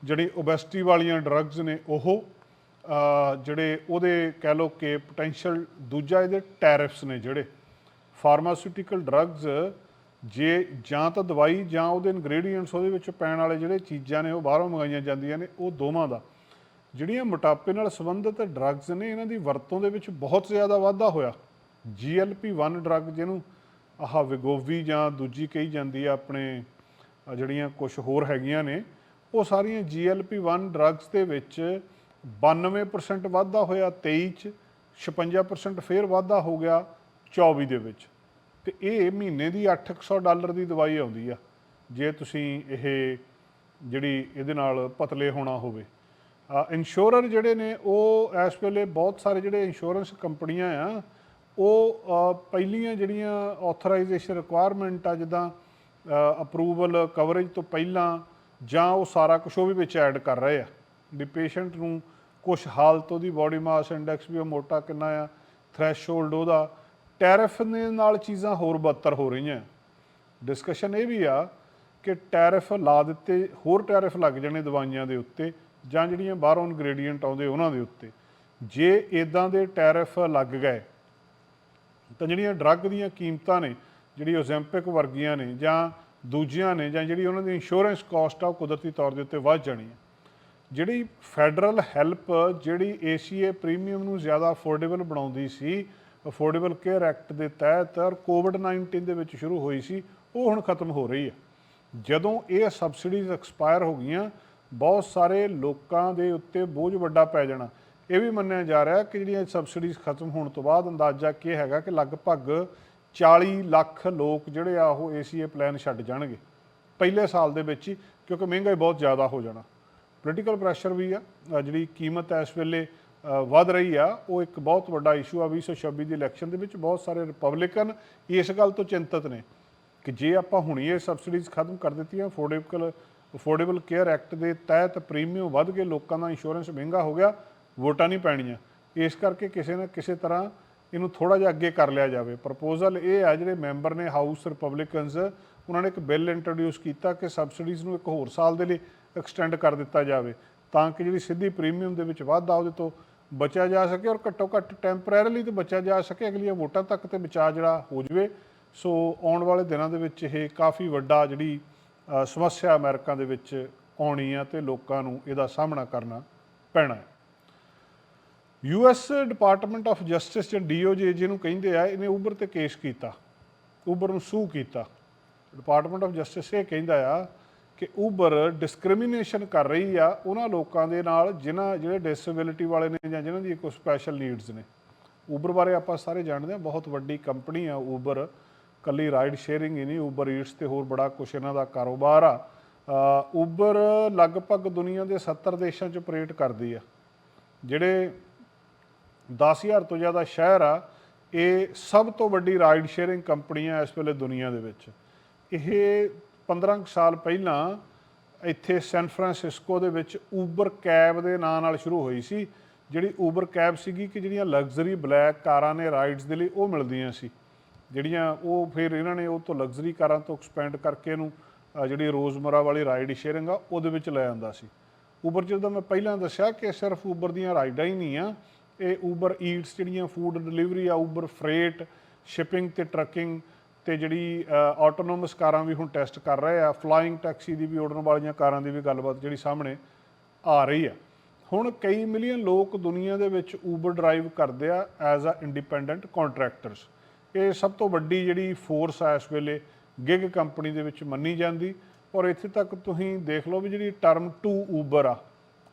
ਜਿਹੜੀ ਓਬੈਸਿਟੀ ਵਾਲੀਆਂ ਡਰੱਗਸ ਨੇ, ਉਹ ਜਿਹੜੇ ਉਹਦੇ ਕਹਿ ਲਓ ਕਿ ਪੋਟੈਂਸ਼ੀਅਲ ਦੂਜਾ ਇਹਦੇ ਟੈਰਿਫਸ ਨੇ ਜਿਹੜੇ ਫਾਰਮਾਸਿਊਟੀਕਲ ਡਰੱਗਸ ਜੇ ਜਾਂ ਤਾਂ ਦਵਾਈ ਜਾਂ ਉਹਦੇ ਇਨਗਰੀਡੀਅੰਟਸ ਉਹਦੇ ਵਿੱਚ ਪੈਣ ਵਾਲੇ ਜਿਹੜੇ ਚੀਜ਼ਾਂ ਨੇ ਉਹ ਬਾਹਰੋਂ ਮੰਗਾਈਆਂ ਜਾਂਦੀਆਂ ਨੇ, ਉਹ ਦੋਵਾਂ ਦਾ। ਜਿਹੜੀਆਂ ਮੋਟਾਪੇ ਨਾਲ ਸੰਬੰਧਿਤ ਡਰੱਗਸ ਨੇ, ਇਹਨਾਂ ਦੀ ਵਰਤੋਂ ਦੇ ਵਿੱਚ ਬਹੁਤ ਜ਼ਿਆਦਾ ਵਾਧਾ ਹੋਇਆ। GLP-1 ਡਰੱਗ ਜਿਹਨੂੰ ਆਹ ਵਿਗੋਵੀ ਜਾਂ ਦੂਜੀ ਕਹੀ ਜਾਂਦੀ ਆ ਆਪਣੇ ਜਿਹੜੀਆਂ ਕੁਝ ਹੋਰ ਹੈਗੀਆਂ ਨੇ, ਉਹ ਸਾਰੀਆਂ GLP-1 ਡਰੱਗਸ ਦੇ ਵਿੱਚ 92% ਵਾਧਾ ਹੋਇਆ 23 ਚ 56% ਫੇਰ ਵਾਧਾ ਹੋ ਗਿਆ 24 ਦੇ ਵਿੱਚ। ਤੇ ਇਹ ਮਹੀਨੇ ਦੀ 800 ਡਾਲਰ ਦੀ ਦਵਾਈ ਆਉਂਦੀ ਆ, ਜੇ ਤੁਸੀਂ ਇਹ ਜਿਹੜੀ ਇਹਦੇ ਨਾਲ ਪਤਲੇ ਹੋਣਾ ਹੋਵੇ। ਇੰਸ਼ੋਰਰ ਜਿਹੜੇ ਨੇ, ਉਹ ਇਸ ਵੇਲੇ ਬਹੁਤ ਸਾਰੇ ਜਿਹੜੇ ਇੰਸ਼ੋਰੈਂਸ ਕੰਪਨੀਆਂ ਆ, ਉਹ ਪਹਿਲੀਆਂ ਜਿਹੜੀਆਂ ਆਥੋਰਾਈਜੇਸ਼ਨ ਰਿਕੁਆਇਰਮੈਂਟ ਆ, ਜਿੱਦਾਂ ਅਪਰੂਵਲ ਕਵਰੇਜ ਤੋਂ ਪਹਿਲਾਂ ਜਾਂ ਉਹ ਸਾਰਾ ਕੁਝ ਉਹ ਵੀ ਵਿੱਚ ਐਡ ਕਰ ਰਹੇ ਆ। ਵੀ ਪੇਸ਼ੈਂਟ ਨੂੰ ਕੁਝ ਹਾਲਤ ਉਹਦੀ ਬਾਡੀ ਮਾਸ ਇੰਡੈਕਸ ਵੀ ਉਹ ਮੋਟਾ ਕਿੰਨਾ ਆ ਥ੍ਰੈਸ਼ਹੋਲਡ ਉਹਦਾ ਟੈਰਿਫ ਦੇ ਨਾਲ ਚੀਜ਼ਾਂ ਹੋਰ ਬਦਤਰ ਹੋ ਰਹੀਆਂ। ਡਿਸਕਸ਼ਨ ਇਹ ਵੀ ਆ ਕਿ ਟੈਰਿਫ ਲਾ ਦਿੱਤੇ, ਹੋਰ ਟੈਰਿਫ ਲੱਗ ਜਾਣੇ ਦਵਾਈਆਂ ਦੇ ਉੱਤੇ ਜਾਂ ਜਿਹੜੀਆਂ ਬਾਹਰੋਂ ਇਨਗਰੀਡੀਅੰਟ ਆਉਂਦੇ ਉਹਨਾਂ ਦੇ ਉੱਤੇ। ਜੇ ਇਦਾਂ ਦੇ ਟੈਰਿਫ ਲੱਗ ਗਏ, ਤਾਂ ਜਿਹੜੀਆਂ ਡਰੱਗ ਦੀਆਂ ਕੀਮਤਾਂ ਨੇ, ਜਿਹੜੀ ਓਜ਼ੈਂਪਿਕ ਵਰਗੀਆਂ ਨੇ ਜਾਂ ਦੂਜੀਆਂ ਨੇ ਜਾਂ ਜਿਹੜੀ ਉਹਨਾਂ ਦੀ ਇੰਸ਼ੋਰੈਂਸ ਕਾਸਟ ਆ, ਉਹ ਕੁਦਰਤੀ ਤੌਰ ਦੇ ਉੱਤੇ ਵੱਧ ਜਾਣੀ ਹੈ ਜਿਹੜੀ ਫੈਡਰਲ ਹੈਲਪ ਜਿਹੜੀ ਏਸੀਏ ਪ੍ਰੀਮੀਅਮ ਨੂੰ ਜ਼ਿਆਦਾ ਅਫੋਰਡੇਬਲ ਬਣਾਉਂਦੀ ਸੀ, ਅਫੋਰਡੇਬਲ ਕੇਅਰ ਐਕਟ ਦੇ ਤਹਿਤ ਔਰ ਕੋਵਿਡ-19 ਦੇ ਵਿੱਚ ਸ਼ੁਰੂ ਹੋਈ ਸੀ, ਉਹ ਹੁਣ ਖਤਮ ਹੋ ਰਹੀ ਹੈ। ਜਦੋਂ ਇਹ ਸਬਸਿਡੀਜ਼ ਐਕਸਪਾਇਰ ਹੋ ਗਈਆਂ, ਬਹੁਤ ਸਾਰੇ ਲੋਕਾਂ ਦੇ ਉੱਤੇ ਬੋਝ ਵੱਡਾ ਪੈ ਜਾਣਾ। ਇਹ ਵੀ ਮੰਨਿਆ ਜਾ ਰਿਹਾ ਕਿ ਜਿਹੜੀਆਂ ਸਬਸਿਡੀਜ਼ ਖਤਮ ਹੋਣ ਤੋਂ ਬਾਅਦ ਅੰਦਾਜ਼ਾ ਕੀ ਹੈਗਾ ਕਿ ਲਗਭਗ 40 ਲੱਖ ਲੋਕ ਜਿਹੜੇ ਆ ਉਹ ਏਸੀਏ ਪਲਾਨ ਛੱਡ ਜਾਣਗੇ। ਪਹਿਲੇ ਸਾਲ ਦੇ ਵਿੱਚ ਹੀ, ਕਿਉਂਕਿ ਮਹਿੰਗਾਈ ਬਹੁਤ ਜ਼ਿਆਦਾ ਹੋ ਜਾਣਾ। ਪੋਲੀਟੀਕਲ ਪ੍ਰੈਸ਼ਰ ਵੀ ਆ ਜਿਹੜੀ ਕੀਮਤ ਇਸ ਵੇਲੇ ਅ, ਵੱਧ ਰਹੀ ਆ ਉਹ ਇੱਕ ਬਹੁਤ ਵੱਡਾ ਇਸ਼ੂ ਆ 2026 ਦੀ ਇਲੈਕਸ਼ਨ ਦੇ ਵਿੱਚ ਬਹੁਤ ਸਾਰੇ ਰਿਪਬਲਿਕਨ ਇਸ ਗੱਲ ਤੋਂ ਚਿੰਤਤ ਨੇ ਕਿ ਜੇ ਆਪਾਂ ਹੁਣੀ ਇਹ ਸਬਸਿਡੀਜ਼ ਖਤਮ ਕਰ ਦਿੱਤੀਆਂ ਅਫੋਰਡੇਬਲ ਅਫੋਰਡੇਬਲ ਕੇਅਰ ਐਕਟ ਦੇ ਤਹਿਤ ਪ੍ਰੀਮੀਅਮ ਵੱਧ ਗਏ ਲੋਕਾਂ ਦਾ ਇੰਸ਼ੋਰੈਂਸ ਮਹਿੰਗਾ ਹੋ ਗਿਆ ਵੋਟਾਂ ਨਹੀਂ ਪੈਣੀਆਂ। ਇਸ ਕਰਕੇ ਕਿਸੇ ਨਾ ਕਿਸੇ ਤਰ੍ਹਾਂ ਇਹਨੂੰ ਥੋੜਾ ਜਿਹਾ ਅੱਗੇ ਕਰ ਲਿਆ ਜਾਵੇ। ਪ੍ਰਪੋਜ਼ਲ ਇਹ ਆ ਜਿਹੜੇ ਮੈਂਬਰ ਨੇ ਹਾਊਸ ਰਿਪਬਲਿਕਨਸ ਉਹਨਾਂ ਨੇ ਇੱਕ ਬਿੱਲ ਇੰਟਰੋਡਿਊਸ ਕੀਤਾ ਕਿ ਸਬਸਿਡੀਜ਼ ਨੂੰ ਇੱਕ ਹੋਰ ਸਾਲ ਦੇ ਲਈ ਐਕਸਟੈਂਡ ਕਰ ਦਿੱਤਾ ਜਾਵੇ, ਤਾਂ ਕਿ ਜਿਹੜੀ ਸਿੱਧੀ ਪ੍ਰੀਮੀਅਮ ਦੇ ਵਿੱਚ ਵਾਧਾ ਉਹਦੇ ਤੋਂ ਬਚਿਆ ਜਾ ਸਕੇ ਔਰ ਘੱਟੋ ਘੱਟ ਟੈਂਪਰੇਰੀਲੀ ਤੇ ਬਚਿਆ ਜਾ ਸਕੇ, ਅਗਲੀਆਂ ਵੋਟਾਂ ਤੱਕ ਤੇ ਬਚਾਅ ਜਿਹੜਾ ਹੋ ਜਵੇ। ਸੋ ਆਉਣ ਵਾਲੇ ਦਿਨਾਂ ਦੇ ਵਿੱਚ ਇਹ ਕਾਫੀ ਵੱਡਾ ਜਿਹੜੀ ਸਮੱਸਿਆ ਅਮਰੀਕਾ ਦੇ ਵਿੱਚ ਆਉਣੀ ਆ ਤੇ ਲੋਕਾਂ ਨੂੰ ਇਹਦਾ ਸਾਹਮਣਾ ਕਰਨਾ ਪੈਣਾ ਹੈ। ਯੂਐਸ ਡਿਪਾਰਟਮੈਂਟ ਆਫ ਜਸਟਿਸ ਜਾਂ ਡੀਓਜੇ ਜਿਹਨੂੰ ਕਹਿੰਦੇ ਆ, ਇਹਨੇ ਉਬਰ ਤੇ ਕੇਸ ਕੀਤਾ ਉਬਰ ਨੂੰ ਸੂ ਕੀਤਾ। ਡਿਪਾਰਟਮੈਂਟ ਆਫ ਜਸਟਿਸ ਇਹ ਕਹਿੰਦਾ ਆ ਕਿ ਉਬਰ ਡਿਸਕ੍ਰਿਮੀਨੇਸ਼ਨ ਕਰ ਰਹੀ ਆ ਉਹਨਾਂ ਲੋਕਾਂ ਦੇ ਨਾਲ, ਜਿਨ੍ਹਾਂ ਜਿਹੜੇ ਡਿਸੇਬਿਲਿਟੀ ਵਾਲੇ ਨੇ ਜਾਂ ਜਿਨ੍ਹਾਂ ਦੀ ਕੋਈ ਸਪੈਸ਼ਲ ਨੀਡਸ ਨੇ। ਉਬਰ ਬਾਰੇ ਆਪਾਂ ਸਾਰੇ ਜਾਣਦੇ ਆ ਬਹੁਤ ਵੱਡੀ ਕੰਪਨੀ ਆ ਉਬਰ ਕੱਲੀ ਰਾਈਡ ਸ਼ੇਅਰਿੰਗ ਹੀ ਨਹੀਂ ਉਬਰ ਈਟਸ ਤੇ ਹੋਰ ਬੜਾ ਕੁਛ ਇਹਨਾਂ ਦਾ ਕਾਰੋਬਾਰ ਆ। ਉਬਰ ਲਗਭਗ ਦੁਨੀਆ ਦੇ 70 ਦੇਸ਼ਾਂ 'ਚ ਆਪਰੇਟ ਕਰਦੀ ਆ। ਜਿਹੜੇ 10000 ਤੋਂ ਜ਼ਿਆਦਾ ਸ਼ਹਿਰ ਆ, ਇਹ ਸਭ ਤੋਂ ਵੱਡੀ ਰਾਈਡ ਸ਼ੇਅਰਿੰਗ ਕੰਪਨੀ ਆ ਇਸ ਵੇਲੇ ਦੁਨੀਆ ਦੇ ਵਿੱਚ। ਇਹ 15 ਕੁ ਸਾਲ ਪਹਿਲਾਂ ਇੱਥੇ ਸੈਨ ਫਰਾਂਸਿਸਕੋ ਦੇ ਵਿੱਚ ਊਬਰ ਕੈਬ ਦੇ ਨਾਂ ਨਾਲ ਸ਼ੁਰੂ ਹੋਈ ਸੀ। ਜਿਹੜੀ ਊਬਰ ਕੈਬ ਸੀਗੀ ਕਿ ਜਿਹੜੀਆਂ ਲਗਜ਼ਰੀ ਬਲੈਕ ਕਾਰਾਂ ਨੇ ਰਾਈਡਸ ਦੇ ਲਈ, ਉਹ ਮਿਲਦੀਆਂ ਸੀ। ਜਿਹੜੀਆਂ ਉਹ ਫਿਰ ਇਹਨਾਂ ਨੇ ਉਹ ਤੋਂ ਲਗਜ਼ਰੀ ਕਾਰਾਂ ਤੋਂ ਐਕਸਪੈਂਡ ਕਰਕੇ ਇਹਨੂੰ ਜਿਹੜੀ ਰੋਜ਼ਮਰਾ ਵਾਲੀ ਰਾਈਡ ਸ਼ੇਅਰਿੰਗ ਆ, ਉਹਦੇ ਵਿੱਚ ਲੈ ਆਂਦਾ ਸੀ। ਊਬਰ ਜਦੋਂ ਮੈਂ ਪਹਿਲਾਂ ਦੱਸਿਆ ਕਿ ਸਿਰਫ ਊਬਰ ਦੀਆਂ ਰਾਈਡਾਂ ਹੀ ਨਹੀਂ ਆ, ਇਹ ਊਬਰ ਈਟਸ ਜਿਹੜੀਆਂ ਫੂਡ ਡਿਲੀਵਰੀ ਆ ਊਬਰ ਫਰੇਟ ਸ਼ਿਪਿੰਗ ਤੇ ਟਰੱਕਿੰਗ ਤੇ ਜਿਹੜੀ ਆਟੋਨੋਮਸ ਕਾਰਾਂ ਵੀ ਹੁਣ ਟੈਸਟ ਕਰ ਰਹੇ ਆ ਫਲਾਈਂਗ ਟੈਕਸੀ ਦੀ ਵੀ ਉਡਣ ਵਾਲੀਆਂ ਕਾਰਾਂ ਦੀ ਵੀ ਗੱਲਬਾਤ ਜਿਹੜੀ ਸਾਹਮਣੇ ਆ ਰਹੀ ਆ। ਹੁਣ ਕਈ ਮਿਲੀਅਨ ਲੋਕ ਦੁਨੀਆ ਦੇ ਵਿੱਚ ਊਬਰ ਡਰਾਈਵ ਕਰਦੇ ਆ ਐਜ਼ ਅ ਇੰਡੀਪੈਂਡੈਂਟ ਕੰਟਰੈਕਟਰਸ ਇਹ ਸਭ ਤੋਂ ਵੱਡੀ ਜਿਹੜੀ ਫੋਰਸ ਆ ਇਸ ਵੇਲੇ ਗਿਗ ਕੰਪਨੀ ਦੇ ਵਿੱਚ ਮੰਨੀ ਜਾਂਦੀ। ਔਰ ਇੱਥੇ ਤੱਕ ਤੁਸੀਂ ਦੇਖ ਲਓ ਵੀ ਜਿਹੜੀ ਟਰਮ ਟੂ ਊਬਰ ਆ,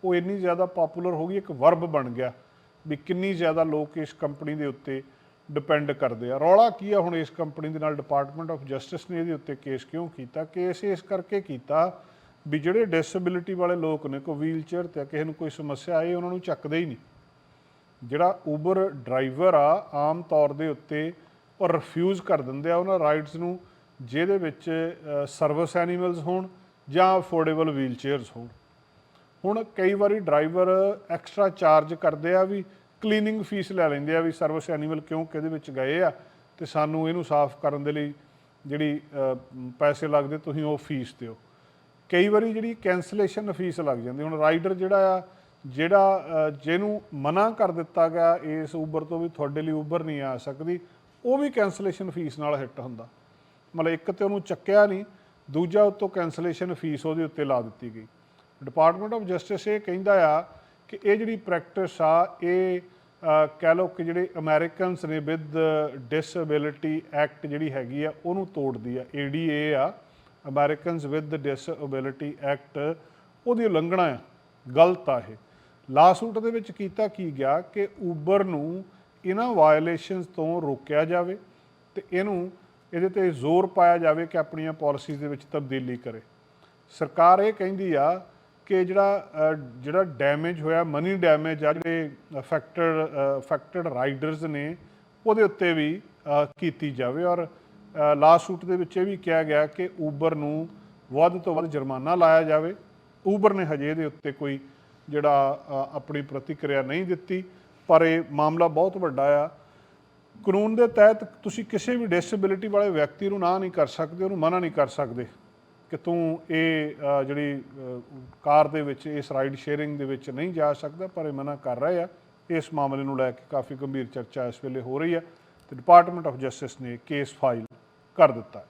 ਉਹ ਇੰਨੀ ਜ਼ਿਆਦਾ ਪਪੂਲਰ ਹੋ ਗਈ, ਇੱਕ ਵਰਬ ਬਣ ਗਿਆ ਵੀ ਕਿੰਨੀ ਜ਼ਿਆਦਾ ਲੋਕ ਇਸ ਕੰਪਨੀ ਦੇ ਉੱਤੇ ਡਿਪੈਂਡ ਕਰਦੇ ਆ। ਰੌਲਾ ਕੀ ਆ ਹੁਣ ਇਸ ਕੰਪਨੀ ਦੇ ਨਾਲ? ਡਿਪਾਰਟਮੈਂਟ ਆਫ ਜਸਟਿਸ ਨੇ ਇਹਦੇ ਉੱਤੇ ਕੇਸ ਕਿਉਂ ਕੀਤਾ? ਕੇਸ ਇਸ ਕਰਕੇ ਕੀਤਾ ਵੀ ਜਿਹੜੇ ਡਿਸੇਬਿਲਿਟੀ ਵਾਲੇ ਲੋਕ ਨੇ ਕੋਈ ਵੀਲਚੇਅਰ ਤੇ ਆ, ਕਿਸੇ ਨੂੰ ਕੋਈ ਸਮੱਸਿਆ ਆਏ ਉਹਨਾਂ ਨੂੰ ਚੱਕਦੇ ਹੀ ਨਹੀਂ। ਜਿਹੜਾ ਉਬਰ ਡਰਾਈਵਰ ਆ ਆਮ ਤੌਰ ਦੇ ਉੱਤੇ ਉਹ ਰਿਫਿਊਜ਼ ਕਰ ਦਿੰਦੇ ਆ ਉਹਨਾਂ ਰਾਈਡਸ ਨੂੰ ਜਿਹਦੇ ਵਿੱਚ ਸਰਵਿਸ ਐਨੀਮਲਸ ਹੋਣ ਜਾਂ ਅਫੋਰਡੇਬਲ ਵੀਲਚੇਅਰਸ ਹੋਣ। ਹੁਣ ਕਈ ਵਾਰੀ ਡਰਾਈਵਰ ਐਕਸਟਰਾ ਚਾਰਜ ਕਰਦੇ ਆ ਵੀ ਕਲੀਨਿੰਗ ਫੀਸ ਲੈ ਲੈਂਦੇ ਆ ਵੀ ਸਰਵਿਸ ਐਨੀਮਲ ਕਿਉਂ ਕਿਹਦੇ ਵਿੱਚ ਗਏ ਆ ਤੇ ਸਾਨੂੰ ਇਹਨੂੰ ਸਾਫ਼ ਕਰਨ ਦੇ ਲਈ ਜਿਹੜੀ ਪੈਸੇ ਲੱਗਦੇ ਤੁਸੀਂ ਉਹ ਫੀਸ ਦਿਓ। ਕਈ ਵਾਰੀ ਜਿਹੜੀ ਕੈਂਸਲੇਸ਼ਨ ਫੀਸ ਲੱਗ ਜਾਂਦੀ, ਹੁਣ ਰਾਈਡਰ ਜਿਹੜਾ ਆ, ਜਿਹੜਾ ਜਿਹਨੂੰ ਮਨਾ ਕਰ ਦਿੱਤਾ ਗਿਆ ਇਸ ਉਬਰ ਤੋਂ ਵੀ ਤੁਹਾਡੇ ਲਈ ਉਬਰ ਨਹੀਂ ਆ ਸਕਦੀ, ਉਹ ਵੀ ਕੈਂਸਲੇਸ਼ਨ ਫੀਸ ਨਾਲ ਹਿੱਟ ਹੁੰਦਾ। ਮਤਲਬ ਇੱਕ ਤੇ ਉਹਨੂੰ ਚੱਕਿਆ ਨਹੀਂ, ਦੂਜਾ ਉਤੋਂ ਕੈਂਸਲੇਸ਼ਨ ਫੀਸ ਉਹਦੇ ਉੱਤੇ ਲਾ ਦਿੱਤੀ ਗਈ। ਡਿਪਾਰਟਮੈਂਟ ਆਫ ਜਸਟਿਸ ਇਹ ਕਹਿੰਦਾ ਆ ਕਿ ਇਹ ਜਿਹੜੀ ਪ੍ਰੈਕਟਿਸ ਆ, ਇਹ ਕਹਿ ਲਓ ਕਿ ਜਿਹੜੇ ਅਮਰੀਕਨਸ ਨੇ ਵਿਦ ਡਿਸੇਬਿਲਿਟੀ ਐਕਟ ਜਿਹੜੀ ਹੈਗੀ ਆ, ਉਹਨੂੰ ਤੋੜਦੀ ਆ ਏਡੀਏ ਆ ਅਮਰੀਕਨਸ ਵਿਦ ਡਿਸੇਬਿਲਿਟੀ ਐਕਟ ਉਹਦੀ ਉਲੰਘਣਾ ਆ, ਗਲਤ ਆ ਇਹ। ਲਾਸੂਟ ਦੇ ਵਿੱਚ ਕੀਤਾ ਕੀ ਗਿਆ ਕਿ ਉਬਰ ਨੂੰ ਇਹਨਾਂ ਵਾਇਓਲੇਸ਼ਨਸ ਤੋਂ ਰੋਕਿਆ ਜਾਵੇ ਤੇ ਇਹਨੂੰ ਇਹਦੇ ਤੇ ਜ਼ੋਰ ਪਾਇਆ ਜਾਵੇ ਕਿ ਆਪਣੀਆਂ ਪਾਲਿਸੀਜ਼ ਦੇ ਵਿੱਚ ਤਬਦੀਲੀ ਕਰੇ। ਸਰਕਾਰ ਇਹ ਕਹਿੰਦੀ ਆ ਕਿ ਜਿਹੜਾ ਜਿਹੜਾ ਡੈਮੇਜ ਹੋਇਆ ਮਨੀ ਡੈਮੇਜ ਆ, ਜਿਹੜੇ ਅਫੈਕਟਡ ਅਫੈਕਟਡ ਰਾਈਡਰਸ ਨੇ, ਉਹਦੇ ਉੱਤੇ ਵੀ ਕੀਤੀ ਜਾਵੇ। ਔਰ ਲਾਸੂਟ ਦੇ ਵਿੱਚ ਇਹ ਵੀ ਕਿਹਾ ਗਿਆ ਕਿ ਉਬਰ ਨੂੰ ਵੱਧ ਤੋਂ ਵੱਧ ਜੁਰਮਾਨਾ ਲਾਇਆ ਜਾਵੇ। ਉਬਰ ਨੇ ਹਜੇ ਇਹਦੇ ਉੱਤੇ ਕੋਈ ਜਿਹੜਾ ਆਪਣੀ ਪ੍ਰਤੀਕਿਰਿਆ ਨਹੀਂ ਦਿੱਤੀ, ਪਰ ਇਹ ਮਾਮਲਾ ਬਹੁਤ ਵੱਡਾ ਆ। ਕਾਨੂੰਨ ਦੇ ਤਹਿਤ ਤੁਸੀਂ ਕਿਸੇ ਵੀ ਡਿਸੇਬਿਲਿਟੀ ਵਾਲੇ ਵਿਅਕਤੀ ਨੂੰ ਨਾ ਨਹੀਂ ਕਰ ਸਕਦੇ, ਉਹਨੂੰ ਮਨਾ ਨਹੀਂ ਕਰ ਸਕਦੇ। ਕਿ ਤੂੰ ਇਹ ਜਿਹੜੀ ਕਾਰ ਦੇ ਵਿੱਚ, ਇਸ ਰਾਈਡ ਸ਼ੇਅਰਿੰਗ ਦੇ ਵਿੱਚ ਨਹੀਂ ਜਾ ਸਕਦਾ, ਪਰ ਇਹ ਮਨਾ ਕਰ ਰਹੇ ਆ। ਇਸ ਮਾਮਲੇ ਨੂੰ ਲੈ ਕੇ ਕਾਫੀ ਗੰਭੀਰ ਚਰਚਾ ਇਸ ਵੇਲੇ ਹੋ ਰਹੀ ਹੈ ਤੇ ਡਿਪਾਰਟਮੈਂਟ ਆਫ ਜਸਟਿਸ ਨੇ ਕੇਸ ਫਾਈਲ ਕਰ ਦਿੱਤਾ। ਹੈ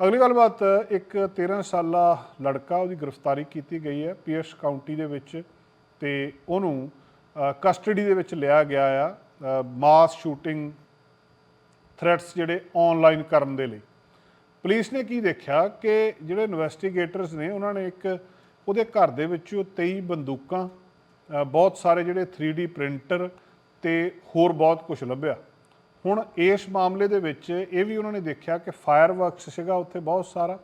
ਅਗਲੀ ਗੱਲਬਾਤ, ਇੱਕ 13 ਸਾਲਾ ਲੜਕਾ, ਉਹਦੀ ਗ੍ਰਿਫਤਾਰੀ ਕੀਤੀ ਗਈ ਹੈ ਪੀਅਰਸ ਕਾਉਂਟੀ ਦੇ ਵਿੱਚ ਤੇ ਉਹਨੂੰ ਕਸਟਡੀ ਦੇ ਵਿੱਚ ਲਿਆ ਗਿਆ ਆ ਮਾਸ ਸ਼ੂਟਿੰਗ ਥ੍ਰੈਟਸ ਜਿਹੜੇ ਆਨਲਾਈਨ ਕਰਨ ਦੇ ਲਈ। ਪੁਲਿਸ ਨੇ ਕੀ ਦੇਖਿਆ ਕਿ ਜਿਹੜੇ ਇਨਵੈਸਟੀਗੇਟਰਸ ਨੇ, ਉਹਨਾਂ ਨੇ ਇੱਕ ਉਹਦੇ ਘਰ ਦੇ ਵਿੱਚੋਂ 23 ਬੰਦੂਕਾਂ ਬਹੁਤ ਸਾਰੇ ਜਿਹੜੇ 3D ਪ੍ਰਿੰਟਰ ਤੇ ਹੋਰ ਬਹੁਤ ਕੁਝ ਲੱਭਿਆ। ਹੁਣ ਇਸ ਮਾਮਲੇ ਦੇ ਵਿੱਚ ਇਹ ਵੀ ਉਹਨਾਂ ਨੇ ਦੇਖਿਆ ਕਿ ਫਾਇਰ ਵਰਕਸ ਸੀਗਾ ਉੱਥੇ ਬਹੁਤ ਸਾਰਾ।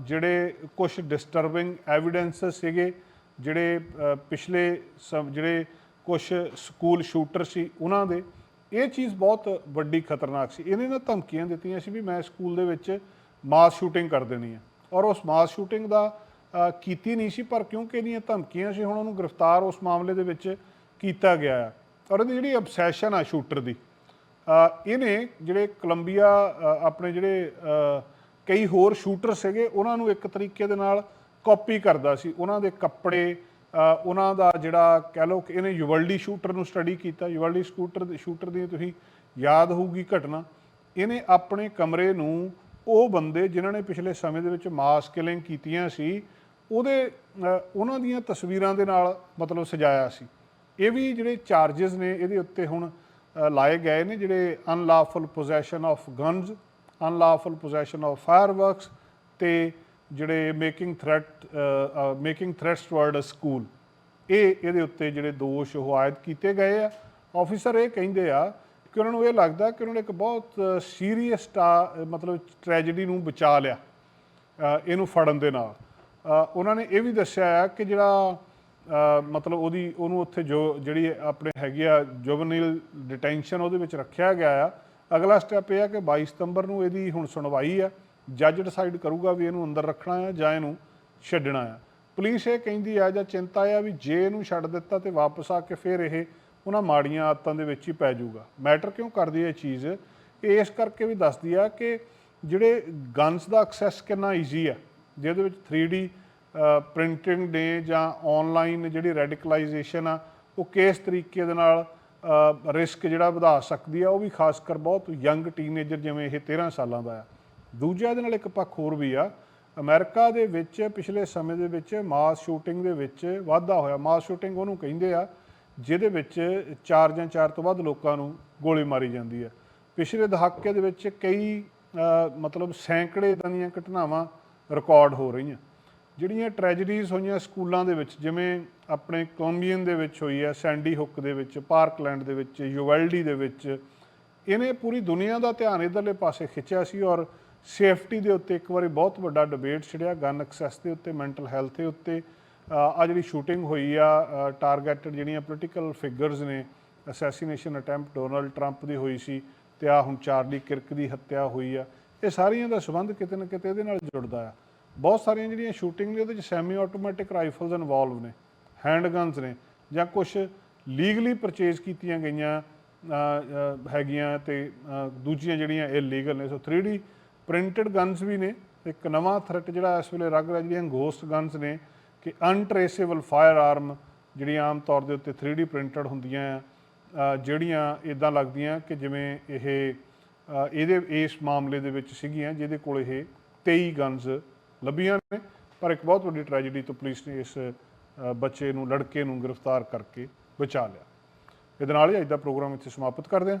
ਜਿਹੜੇ ਕੁਝ ਡਿਸਟਰਬਿੰਗ ਐਵੀਡੈਂਸਸ ਸੀਗੇ, ਜਿਹੜੇ ਪਿਛਲੇ ਸਮ- ਜਿਹੜੇ ਕੁਝ ਸਕੂਲ ਸ਼ੂਟਰ ਸੀ, ਉਹਨਾਂ ਦੇ। ਇਹ ਚੀਜ਼ ਬਹੁਤ ਵੱਡੀ ਖਤਰਨਾਕ ਸੀ। ਇਹਨੇ ਨਾ ਧਮਕੀਆਂ ਦਿੱਤੀਆਂ ਸੀ ਵੀ ਮੈਂ ਸਕੂਲ ਦੇ ਵਿੱਚ ਮਾਸ ਸ਼ੂਟਿੰਗ ਕਰ ਦੇਣੀ ਹੈ ਔਰ ਉਸ ਮਾਸ ਸ਼ੂਟਿੰਗ ਦਾ ਕੀਤੀ ਨਹੀਂ ਸੀ, ਪਰ ਕਿਉਂਕਿ ਇਹਦੀਆਂ ਧਮਕੀਆਂ ਸੀ, ਹੁਣ ਉਹਨੂੰ ਗ੍ਰਿਫਤਾਰ ਉਸ ਮਾਮਲੇ ਦੇ ਵਿੱਚ ਕੀਤਾ ਗਿਆ ਹੈ ਔਰ ਇਹਦੀ ਜਿਹੜੀ ਅਬਸੈਸ਼ਨ ਆ ਸ਼ੂਟਰ ਦੀ ਇਹਨੇ ਜਿਹੜੇ ਕੋਲੰਬੀਆ ਆਪਣੇ ਜਿਹੜੇ ਕਈ ਹੋਰ ਸ਼ੂਟਰ ਸੀਗੇ, ਉਹਨਾਂ ਨੂੰ ਇੱਕ ਤਰੀਕੇ ਦੇ ਨਾਲ ਕਾਪੀ ਕਰਦਾ ਸੀ। ਉਹਨਾਂ ਦੇ ਕੱਪੜੇ ਉਹਨਾਂ ਦਾ ਜਿਹੜਾ ਕਹਿ ਲਓ ਕਿ ਇਹਨੇ ਯੂਵਲਡੀ ਸ਼ੂਟਰ ਨੂੰ ਸਟੱਡੀ ਕੀਤਾ। ਯੁਵਲਡੀ ਸਕੂਟਰ ਸ਼ੂਟਰ ਦੀ ਤੁਸੀਂ ਯਾਦ ਹੋਊਗੀ ਘਟਨਾ। ਇਹਨੇ ਆਪਣੇ ਕਮਰੇ ਨੂੰ ਉਹ ਬੰਦੇ ਜਿਨ੍ਹਾਂ ਨੇ ਪਿਛਲੇ ਸਮੇਂ ਦੇ ਵਿੱਚ ਮਾਸ ਕਿਲਿੰਗ ਕੀਤੀਆਂ ਸੀ, ਉਹਦੇ ਉਹਨਾਂ ਦੀਆਂ ਤਸਵੀਰਾਂ ਦੇ ਨਾਲ ਮਤਲਬ ਸਜਾਇਆ ਸੀ। ਇਹ ਵੀ ਜਿਹੜੇ ਚਾਰजेस ਨੇ ਇਹਦੇ ਉੱਤੇ ਹੁਣ ਲਾਏ ਗਏ ਨੇ ਜਿਹੜੇ unlawful possession of guns unlawful possession of fireworks ਤੇ ਜਿਹੜੇ making threat making threats toward a school ਇਹ ਇਹਦੇ ਉੱਤੇ ਜਿਹੜੇ ਦੋਸ਼ ਉਹ ਆਇਦ ਕੀਤੇ ਗਏ ਆ। ਆਫੀਸਰ ਇਹ ਕਹਿੰਦੇ ਆ ਕਿ ਉਹਨਾਂ ਨੂੰ ਇਹ ਲੱਗਦਾ ਕਿ ਉਹਨਾਂ ਨੇ ਇੱਕ ਬਹੁਤ ਸੀਰੀਅਸ ਮਤਲਬ ਟ੍ਰੈਜੇਡੀ ਨੂੰ ਬਚਾ ਲਿਆ ਇਹਨੂੰ ਫੜਨ ਦੇ ਨਾਲ। ਉਹਨਾਂ ਨੇ ਇਹ ਵੀ ਦੱਸਿਆ ਆ ਕਿ ਜਿਹੜਾ ਮਤਲਬ ਉਹਦੀ, ਉਹਨੂੰ ਉੱਥੇ ਜੋ, ਜਿਹੜੀ ਆਪਣੇ ਹੈਗੀ ਆ ਜੁਵਨਿਲ ਡਿਟੈਂਸ਼ਨ ਉਹਦੇ ਵਿੱਚ ਰੱਖਿਆ ਗਿਆ ਆ। ਅਗਲਾ ਸਟੈਪ ਇਹ ਆ ਕਿ 22 ਸਤੰਬਰ ਨੂੰ ਇਹਦੀ ਹੁਣ ਸੁਣਵਾਈ ਆ। ਜੱਜ ਡਿਸਾਈਡ ਕਰੂਗਾ ਵੀ ਇਹਨੂੰ ਅੰਦਰ ਰੱਖਣਾ ਆ ਜਾਂ ਇਹਨੂੰ ਛੱਡਣਾ ਆ। ਪੁਲਿਸ ਇਹ ਕਹਿੰਦੀ ਆ, ਜਾਂ ਚਿੰਤਾ ਆ ਵੀ ਜੇ ਇਹਨੂੰ ਛੱਡ ਦਿੱਤਾ ਤੇ ਵਾਪਸ ਆ ਕੇ ਫਿਰ ਇਹ ਉਹਨਾਂ ਮਾੜੀਆਂ ਆਦਤਾਂ ਦੇ ਵਿੱਚ ਹੀ ਪੈ ਜਾਊਗਾ। ਮੈਟਰ ਕਿਉਂ ਕਰਦੀ ਹੈ ਇਹ ਚੀਜ਼? ਇਹ ਇਸ ਕਰਕੇ ਵੀ ਦੱਸਦੀ ਆ ਕਿ ਜਿਹੜੇ ਗਨਸ ਦਾ ਐਕਸੈਸ ਕਿੰਨਾ ਈਜ਼ੀ ਆ, ਜਿਹਦੇ ਵਿੱਚ 3D ਪ੍ਰਿੰਟਿੰਗ ਨੇ ਜਾਂ ਆਨਲਾਈਨ ਜਿਹੜੀ ਰੈਡੀਕਲਾਈਜੇਸ਼ਨ ਆ, ਉਹ ਕਿਸ ਤਰੀਕੇ ਦੇ ਨਾਲ ਰਿਸਕ ਜਿਹੜਾ ਵਧਾ ਸਕਦੀ ਆ, ਉਹ ਵੀ ਖਾਸ ਕਰ ਬਹੁਤ ਯੰਗ ਟੀਨੇਜਰ ਜਿਵੇਂ ਇਹ 13 ਸਾਲਾਂ ਦਾ ਆ। ਦੂਜਾ ਇਹਦੇ ਨਾਲ ਇੱਕ ਪੱਖ ਹੋਰ ਵੀ ਆ। ਅਮਰੀਕਾ ਦੇ ਵਿੱਚ ਪਿਛਲੇ ਸਮੇਂ ਦੇ ਵਿੱਚ ਮਾਸ ਸ਼ੂਟਿੰਗ ਦੇ ਵਿੱਚ ਵਾਧਾ ਹੋਇਆ। ਮਾਸ ਸ਼ੂਟਿੰਗ ਉਹਨੂੰ ਕਹਿੰਦੇ ਆ, ਜਿਹਦੇ ਵਿੱਚ ਚਾਰ ਜਾਂ ਚਾਰ ਤੋਂ ਵੱਧ ਲੋਕਾਂ ਨੂੰ ਗੋਲੀ ਮਾਰੀ ਜਾਂਦੀ ਹੈ ਪਿਛਲੇ ਦਹਾਕੇ ਦੇ ਵਿੱਚ ਕਈ ਮਤਲਬ ਸੈਂਕੜੇ ਇਦਾਂ ਦੀਆਂ ਘਟਨਾਵਾਂ ਰਿਕਾਰਡ ਹੋ ਰਹੀਆਂ। ਜਿਹੜੀਆਂ ਟ੍ਰੈਜਡੀਜ਼ ਹੋਈਆਂ ਸਕੂਲਾਂ ਦੇ ਵਿੱਚ, ਜਿਵੇਂ ਆਪਣੇ ਕੋਲੰਬੀਅਨ ਦੇ ਵਿੱਚ ਹੋਈ ਹੈ ਸੈਂਡੀ ਹੁੱਕ ਦੇ ਵਿੱਚ, ਪਾਰਕਲੈਂਡ ਦੇ ਵਿੱਚ, ਯੂਵੈਲਡੀ ਦੇ ਵਿੱਚ, ਇਹਨੇ ਪੂਰੀ ਦੁਨੀਆ ਦਾ ਧਿਆਨ ਇਧਰਲੇ ਪਾਸੇ ਖਿੱਚਿਆ ਸੀ ਔਰ ਸੇਫਟੀ ਦੇ ਉੱਤੇ ਇੱਕ ਵਾਰੀ ਬਹੁਤ ਵੱਡਾ ਡਿਬੇਟ ਛਿੜਿਆ ਗਨ ਐਕਸੈਸ ਦੇ ਉੱਤੇ ਮੈਂਟਲ ਹੈਲਥ ਦੇ ਉੱਤੇ। ਆ ਜਿਹੜੀ ਸ਼ੂਟਿੰਗ ਹੋਈ ਆ ਟਾਰਗੇਟਡ ਜਿਹੜੀਆਂ ਪੋਲੀਟੀਕਲ ਫਿਗਰਸ ਨੇ ਅਸੈਸੀਨੇਸ਼ਨ ਅਟੈਂਪਟ ਡੋਨਲਡ ਟਰੰਪ ਦੀ ਹੋਈ ਸੀ ਤੇ ਆ ਹੁਣ ਚਾਰਲੀ ਕਿਰਕ ਦੀ ਹੱਤਿਆ ਹੋਈ ਆ। ਇਹ ਸਾਰੀਆਂ ਦਾ ਸੰਬੰਧ ਕਿਤੇ ਨਾ ਕਿਤੇ ਇਹਦੇ ਨਾਲ ਜੁੜਦਾ ਆ। ਬਹੁਤ ਸਾਰੀਆਂ ਜਿਹੜੀਆਂ ਸ਼ੂਟਿੰਗ ਨੇ, ਉਹਦੇ ਵਿੱਚ ਸੈਮੀ ਆਟੋਮੈਟਿਕ ਰਾਈਫਲਸ ਇਨਵੋਲਵ ਨੇ ਹੈਂਡ ਗਨਸ ਨੇ, ਜਾਂ ਕੁਝ ਲੀਗਲੀ ਪਰਚੇਜ਼ ਕੀਤੀਆਂ ਗਈਆਂ ਹੈਗੀਆਂ ਤੇ ਦੂਜੀਆਂ ਜਿਹੜੀਆਂ ਇਲੀਗਲ ਨੇ। ਸੋ 3D ਪ੍ਰਿੰਟਡ ਗਨਸ ਵੀ ਨੇ, ਇੱਕ ਨਵਾਂ ਥ੍ਰੈਟ ਜਿਹੜਾ ਇਸ ਵੇਲੇ ਰਗ ਰਿਹਾ, ਜਿਹੜੀਆਂ ਗੋਸਟ ਗਨਸ ਨੇ, ਕਿ ਅਨਟ੍ਰੇਸੇਬਲ ਫਾਇਰ ਆਰਮ ਜਿਹੜੀਆਂ ਆਮ ਤੌਰ ਦੇ ਉੱਤੇ 3D ਪ੍ਰਿੰਟਡ ਹੁੰਦੀਆਂ ਆ ਜਿਹੜੀਆਂ ਇਦਾਂ ਲੱਗਦੀਆਂ ਕਿ ਜਿਵੇਂ ਇਹ ਇਹਦੇ, ਇਸ ਮਾਮਲੇ ਦੇ ਵਿੱਚ ਸੀਗੀਆਂ, ਜਿਹਦੇ ਕੋਲ ਇਹ 23 ਗਨਸ ਲੱਭੀਆਂ ਨੇ, ਪਰ ਇੱਕ ਬਹੁਤ ਵੱਡੀ ਟ੍ਰੈਜੇਡੀ ਤੋਂ ਪੁਲਿਸ ਨੇ ਇਸ ਬੱਚੇ ਨੂੰ, ਲੜਕੇ ਨੂੰ ਗ੍ਰਿਫਤਾਰ ਕਰਕੇ ਬਚਾ ਲਿਆ। ਇਹਦੇ ਨਾਲ ਹੀ ਅੱਜ ਦਾ ਪ੍ਰੋਗਰਾਮ ਇੱਥੇ ਸਮਾਪਤ ਕਰਦੇ ਹਾਂ।